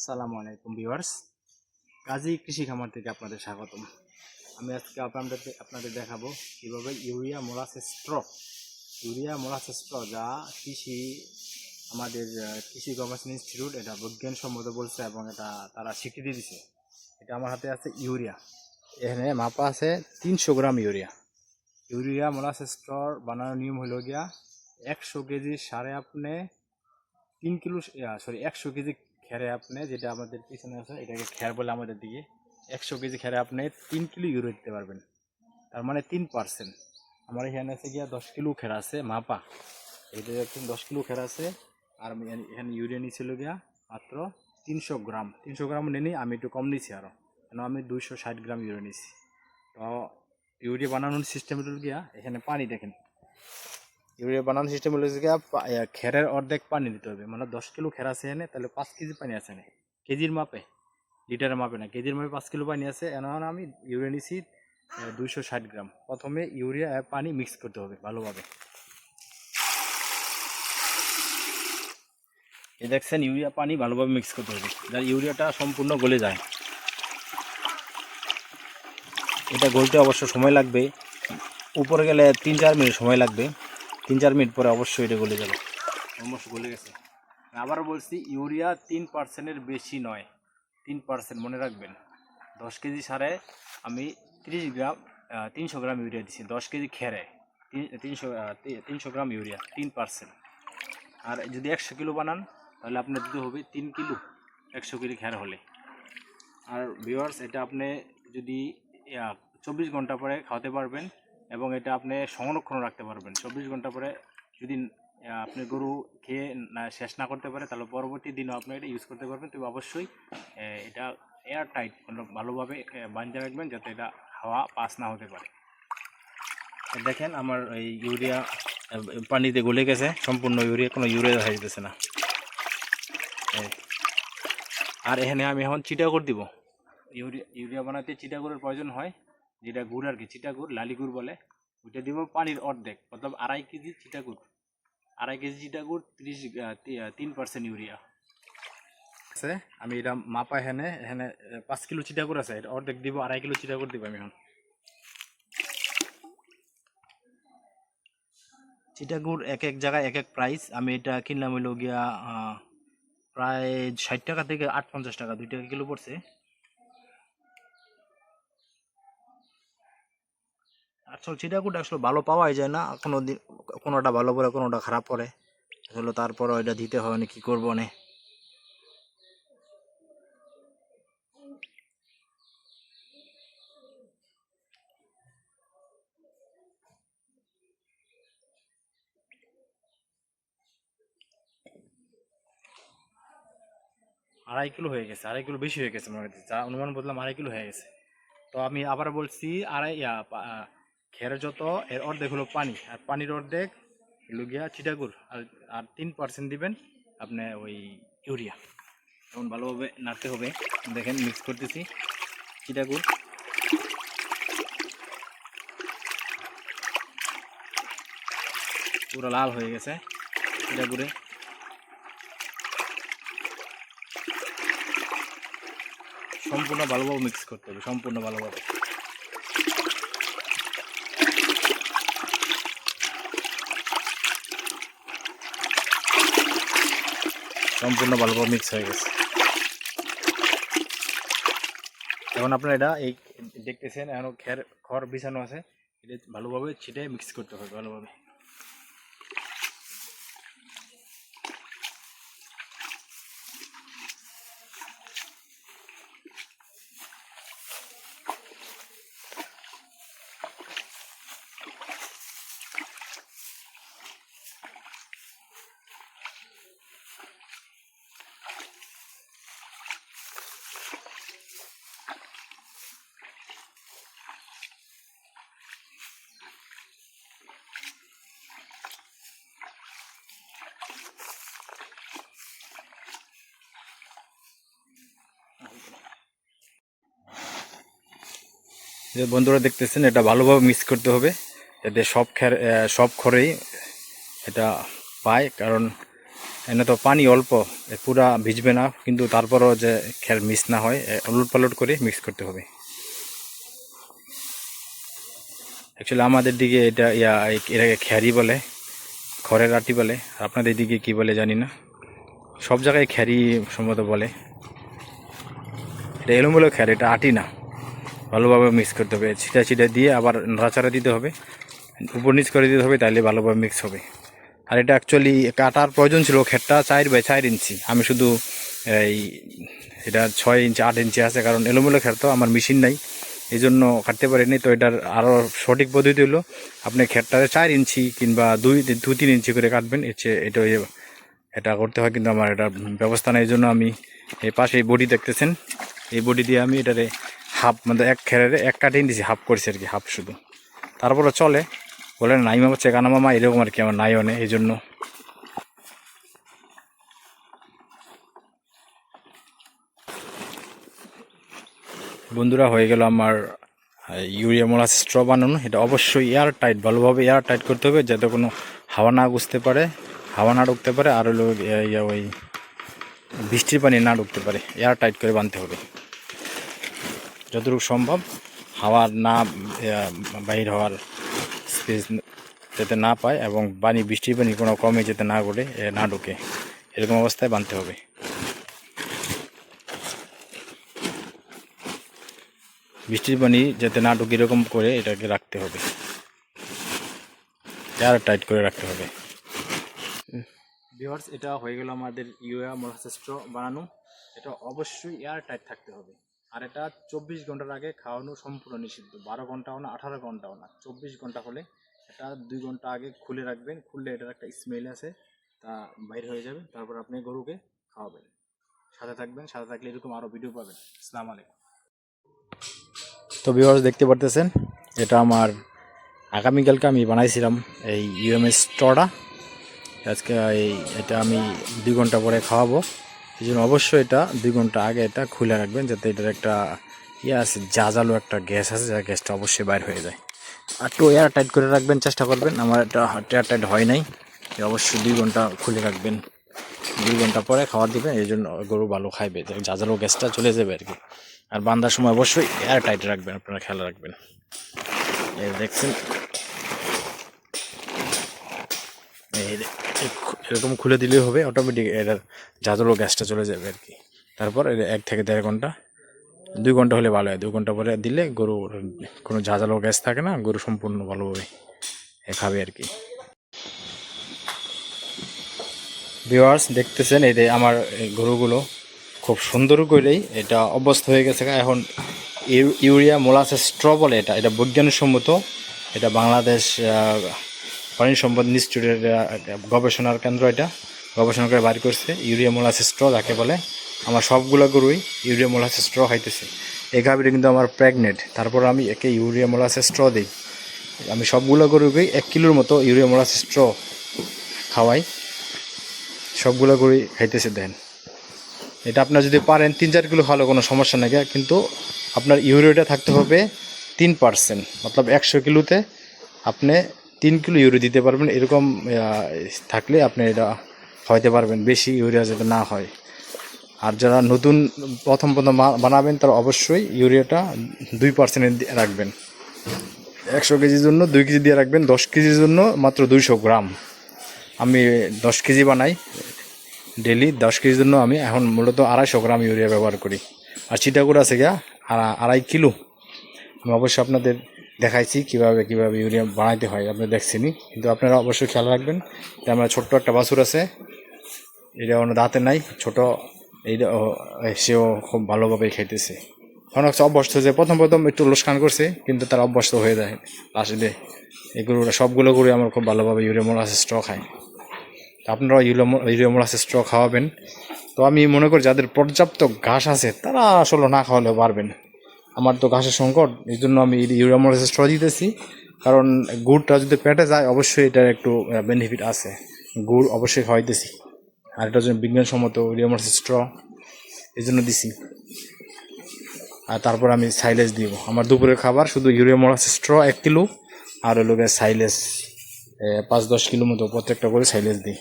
আসসালামু আলাইকুম ভিউয়ার্স। কাজী কৃষি খামার থেকে আপনাদের স্বাগতম। আমি আজকে আপনাদের আপনাদের দেখাবো কীভাবে urea molasses straw urea molasses straw যা কৃষি, আমাদের কৃষি গবেষণা ইনস্টিটিউট এটা বিজ্ঞানসম্মত বলছে এবং এটা তারা স্বীকৃতি দিছে। এটা আমার হাতে আছে ইউরিয়া। এখানে মাপা আছে তিনশো gram urea. Urea molasses straw বানানোর নিয়ম হলো গিয়া একশো কেজি সারে আপনি তিন কিলো সরি একশো কেজি খেরে আপনি যেটা আমাদের পিছনে আছে, এটাকে খের বলে আমাদের দিকে। একশো কেজি খেরে আপনি তিন কিলো ইউরিয়া দিতে পারবেন। তার মানে তিন পার্সেন্ট। আমার এখানে আছে গিয়া দশ কিলো খের আছে, মাপা। এটা দেখছেন দশ কিলো খের আছে, আর আমি এখানে- ইউরিয়া নিয়েছিল গিয়া মাত্র তিনশো গ্রাম। তিনশো গ্রাম নেনি আমি একটু কম নিছি আরও কেন আমি দুইশো ষাট গ্রাম ইউরিয়া নিয়েছি তো ইউরিয়া বানানোর সিস্টেম গিয়া, এখানে পানি দেখেন। ইউরিয়া বানানোর সিস্টেম হলো পা- খেরের অর্ধেক পানি দিতে হবে। মানে দশ কিলো খের আছে এনে, তাহলে পাঁচ কেজি পানি আছে এনে। কেজির মাপে, লিটারের মাপে না, কেজির মাপে পাঁচ কিলো পানি আছে। এখন আমি ইউরিয়া নিছি দুইশো ষাট গ্রাম। প্রথমে ইউরিয়া আর পানি মিক্স করতে হবে ভালোভাবে। এই দেখছেন, ইউরিয়া পানি ভালোভাবে মিক্স করতে হবে। যার ইউরিয়াটা সম্পূর্ণ গলে যায়। এটা গলতে অবশ্য সময় লাগবে। উপরে গেলে তিন চার মিনিট সময় লাগবে। তিন চার মিনিট পরে অবশ্যই এটা গলে যাবে। অলমোস্ট গলে গেছে। আবার বলছি, ইউরিয়া তিন পার্সেন্টের বেশি নয়। তিন পার্সেন্ট মনে রাখবেন। দশ কেজি সারে আমি তিরিশ গ্রাম তিনশো গ্রাম ইউরিয়া দিচ্ছি দশ কেজি খেরে। তিন- তিনশো তিনশো গ্রাম ইউরিয়া, তিন পার্সেন্ট আর যদি একশো কিলো বানান, তাহলে আপনার দিতে হবে তিন কিলো একশো কেজি খের হলে। আর ভিউয়ার্স এটা আপনি যদি চব্বিশ ঘণ্টা পরে খাওয়াতে পারবেন এবং এটা আপনি সংরক্ষণ রাখতে পারবেন। চব্বিশ ঘণ্টা পরে যদি আপনি গরু খেয়ে শেষ না করতে পারে, তাহলে পরবর্তী দিনও আপনি এটা ইউজ করতে পারবেন। তবে অবশ্যই এটা এয়ার টাইট ভালোভাবে বাঁধতে রাখবেন যাতে এটা হাওয়া পাস না হতে পারে। দেখেন আমার এই ইউরিয়া পানিতে গলে গেছে। সম্পূর্ণ ইউরিয়া, কোনো ইউরিয়া দেখা যেতেছে না। আর এখানে আমি এখন চিটাগুড় দিব। ইউরিয়া ইউরিয়া বানাতে চিটাগুড়ের প্রয়োজন হয়। যেটা গুড় আর কি চিটাগুড় লালি গুড় বলে ওইটা দিব পানির অর্ধেক মতলব আড়াই কেজি চিটাগুড় আড়াই কেজি চিটাগুড় তিরিশ আহ, তিন পার্সেন্ট ইউরিয়া আছে আমি এটা মাপা এখানে এখানে পাঁচ কিলো চিটাগুড় আছে এটা অর্ধেক দিব আড়াই কিলো চিটাগুড় দিব আমি এখন। চিটাগুড় এক এক জায়গায় এক এক প্রাইস আমি এটা কিনলাম হইল গিয়া প্রায় ষাট টাকা থেকে আট পঞ্চাশ টাকা দুই টাকা কিলো পড়ছে। আসলে চিটাকুট আসলে ভালো পাওয়াই যায় না। কোনো দিন কোনোটা ভালো পড়ে, কোনোটা খারাপ পড়ে। আসলে তারপরে ওইটা দিতে হবে না, কি করব না? আড়াই কিলো হয়ে গেছে, আড়াই কিলো বেশি হয়ে গেছে মনে হচ্ছে। যা অনুমান বললাম আড়াই কিলো হয়ে গেছে। তো আমি আবার বলছি, আড়াই খের যত, এর অর্ধেক হলো পানি, আর পানির অর্ধেক হলো গিয়া চিটাগুড় আর আর তিন পার্সেন্ট দিবেন আপনি ওই ইউরিয়া। এখন ভালোভাবে নাড়তে হবে। দেখেন মিক্স করতেছি। চিটাগুড় পুরো লাল হয়ে গেছে চিটাগুড়ে সম্পূর্ণ ভালোভাবে মিক্স করতে হবে, সম্পূর্ণ ভালোভাবে। সম্পূর্ণ ভালোভাবে মিক্স হয়ে গেছে। এখন আপনারা এটা এই দেখতেছেন, এখন খের খড় বিছানো আছে। এটা ভালোভাবে ছিটে মিক্স করতে হবে, ভালোভাবে। যে বন্ধুরা দেখতেছেন, এটা ভালোভাবে মিক্স করতে হবে, যাতে সব খের সব খড়েই এটা পায়, কারণ এনে তো পানি অল্প পুরা ভিজবে না, কিন্তু তারপরও যে খের মিক্স না হয় উলট পালট করে মিক্স করতে হবে। অ্যাকচুয়ালি আমাদের দিকে এটা, ইয়া এটাকে খ্যারি বলে, খড়ের আটি বলে আপনাদের দিকে কি বলে জানি না। সব জায়গায় খ্যারি সম্ভবত বলে। এটা এলোমেলো খ্যার এটা আটি না। ভালোভাবে মিক্স করতে হবে। ছিটা ছিটা দিয়ে আবার নাড়াচাড়া দিতে হবে। উপর নিচ করে দিতে হবে তাহলে ভালোভাবে মিক্স হবে। আর এটা অ্যাকচুয়ালি কাটার প্রয়োজন ছিল খেরটা চার বাই চার ইঞ্চি। আমি শুধু এই এটা ছয় ইঞ্চি, আট ইঞ্চি আছে, কারণ এলোমেলো খের তো, আমার মেশিন নাই। এই জন্য কাটতে পারিনি। তো এটার আরও সঠিক পদ্ধতি হলো, আপনি খেরটারে চার ইঞ্চি কিংবা দুই, দু তিন ইঞ্চি করে কাটবেন। এর চেয়ে এটা ওই এটা করতে হয়, কিন্তু আমার এটা ব্যবস্থা নেই। এই জন্য আমি এই পাশে বডি দেখতেছেন। এই বডি দিয়ে আমি এটারে হাফ মানে এক খেরের এক কাটিয়ে দিছি হাফ করছি আর কি হাফ শুধু। তারপরে চলে, বলে নাই মামা চেকানা মামা, এরকম আর কি আমার নাই অনে এই জন্য। বন্ধুরা, হয়ে গেল আমার ইউরিয়া মোলাস স্ট্র বানানো। এটা অবশ্যই এয়ার টাইট ভালোভাবে এয়ার টাইট করতে হবে, যাতে কোনো হাওয়া না ঘুষতে পারে, হাওয়া না ঢুকতে পারে, আর হলো ওই বৃষ্টির পানি না ঢুকতে পারে এয়ার টাইট করে বাঁধতে হবে। যতটুকু সম্ভব হাওয়ার না বাহির হওয়ার স্পেস যাতে না পায় এবং পানি বৃষ্টির পানি কোনো কমে যেতে না এ, না ঢুকে। এরকম অবস্থায় বাঁধতে হবে। বৃষ্টির পানি যাতে না ঢুকে এরকম করে এটাকে রাখতে হবে। এয়ার টাইট করে রাখতে হবে। ভিওয়ার্স এটা হয়ে গেল আমাদের ইউয়া মোলাসেস স্ট্র বানানো। এটা অবশ্যই এয়ার টাইট থাকতে হবে। আর এটা চব্বিশ ঘণ্টার আগে খাওয়ানো সম্পূর্ণ নিষিদ্ধ। বারো ঘন্টাও না, আঠারো ঘন্টাও না। চব্বিশ ঘণ্টা হলে এটা দুই ঘণ্টা আগে খুলে রাখবেন। খুললে এটার একটা স্মেল আছে তা বাইর হয়ে যাবে। তারপর আপনি গরুকে খাওয়াবেন। সাথে থাকবেন, সাথে থাকলে এরকম আরও ভিডিও পাবেন। আসসালামু আলাইকুম। তো ভিউয়ার্স দেখতে পারতেছেন, এটা আমার আগামীকালকে আমি বানাইছিলাম এই ইউএমএস স্টটা আজকে এটা আমি দুই ঘণ্টা পরে খাওয়াবো। এই জন্য অবশ্যই এটা দুই ঘণ্টা আগে এটা খুলে রাখবেন যাতে এটার একটা ইয়ে আছে জাজালো একটা গ্যাস আছে, যা গ্যাসটা অবশ্যই বাইর হয়ে যায়। আর একটু এয়ার টাইট করে রাখবেন, চেষ্টা করবেন। আমার এটা এয়ার টাইট হয় নাই অবশ্যই দুই ঘণ্টা খুলে রাখবেন। দুই ঘণ্টা পরে খাবার দিবেন, এই জন্য গরু ভালো খাইবে জাজালো গ্যাসটা চলে যাবে আর কি। আর বান্ধার সময় অবশ্যই এয়ার টাইট রাখবেন, আপনারা খেয়াল রাখবেন। এই দেখছেন? এই এরকম খুলে দিলেই হবে অটোমেটিক এটার জাদুলো গ্যাসটা চলে যাবে আর কি। তারপর এক থেকে দেড় ঘণ্টা, দুই ঘণ্টা হলে ভালো হয়। দুই ঘণ্টা পরে দিলে গরু, কোনো ঝাঁঝালো গ্যাস থাকে না, গরু সম্পূর্ণ ভালোভাবে খাবে আর কি। ভিওয়ার্স দেখতেছেন এই আমার গরুগুলো খুব সুন্দর করেই এটা অভ্যস্ত হয়ে গেছে। এখন ইউ- ইউরিয়া মোলাসেস স্ট্র বলে এটা এটা বৈজ্ঞানিকসম্মত এটা বাংলাদেশ প্রাণী সম্পদ ইনস্টিটিউটের গবেষণার কেন্দ্র এটা। গবেষণা করে বাড়ি করছে, ইউরিয়া মোলাসেস স্ট্র যাকে বলে। আমার সবগুলো গরুই ইউরিয়া মোলাসেস স্ট্র খাইতেছে। এই গাভীটা কিন্তু আমার প্রেগনেন্ট। তারপর আমি একে ইউরিয়া মোলাসেস স্ট্র দিই। আমি সবগুলো গরুকেই এক কিলোর মতো ইউরিয়া মোলাসেস স্ট্র খাওয়াই। সবগুলো গরুই খাইতেছে, দেন। এটা আপনার যদি পারেন, তিন চার কিলো খাওয়ালে কোনো সমস্যা নেই কিন্তু আপনার ইউরিয়াটা থাকতে হবে তিন পার্সেন্ট। মতলব একশো কিলোতে আপনি তিন কিলো ইউরিয়া দিতে পারবেন, এরকম থাকলে আপনি এটা খাওয়াইতে পারবেন, বেশি ইউরিয়া যাতে না হয়। আর যারা নতুন, প্রথম প্রথম বানাবেন, তারা অবশ্যই ইউরিয়াটা দুই পার্সেন্ট রাখবেন। একশো কেজির জন্য দুই কেজি দিয়ে রাখবেন, দশ কেজির জন্য মাত্র দুইশো গ্রাম। আমি দশ কেজি বানাই ডেলি দশ কেজির জন্য আমি এখন মূলত আড়াইশো গ্রাম ইউরিয়া ব্যবহার করি। আর চিটাগুড় আছে গিয়া আড়াই কিলো। আমি অবশ্যই আপনাদের দেখাইছি কীভাবে কীভাবে ইউরিয়া বানাইতে হয়, আপনি দেখছেনই। কিন্তু আপনারা অবশ্যই খেয়াল রাখবেন যে আমার ছোট্ট একটা বাছুর আছে। এটা অন্য দাঁতে নাই, ছোট। এইটা সেও খুব ভালোভাবে খাইতেছে। অনেক অভ্যস্ত যে প্রথম প্রথম একটু লোসকান করছে, কিন্তু তার অভ্যস্ত হয়ে যায়। আসলে এই গরুরা সবগুলো গরু আমার খুব ভালোভাবে ইউরিয়া মোলাসেস স্ট্র খায়। আপনারা ইউরিয়া মোলাসেস স্ট্র খাওয়াবেন। তো আমি মনে করি যাদের পর্যাপ্ত ঘাস আছে, তারা আসলে না খাওয়ালেও পারবেন। আমার তো ঘাসের সংকট, এই জন্য আমি ইউরিয়া মোলাসেস স্ট্র দিতেছি। কারণ গুড়টা যদি পেটে যায়, অবশ্যই এটার একটু বেনিফিট আছে। গুড় অবশ্যই খাওয়াইতেছি। আর এটা জন্য বিজ্ঞানসম্মত ইউরিয়া মোলাসেস স্ট্র এই জন্য দিছি। আর তারপর আমি সাইলেজ দিব। আমার দুপুরের খাবার শুধু ইউরিয়া মোলাসেস স্ট্র এক কিলো, আর হলো সাইলেজ পাঁচ দশ কিলো মতো প্রত্যেকটা করে সাইলেজ দিই।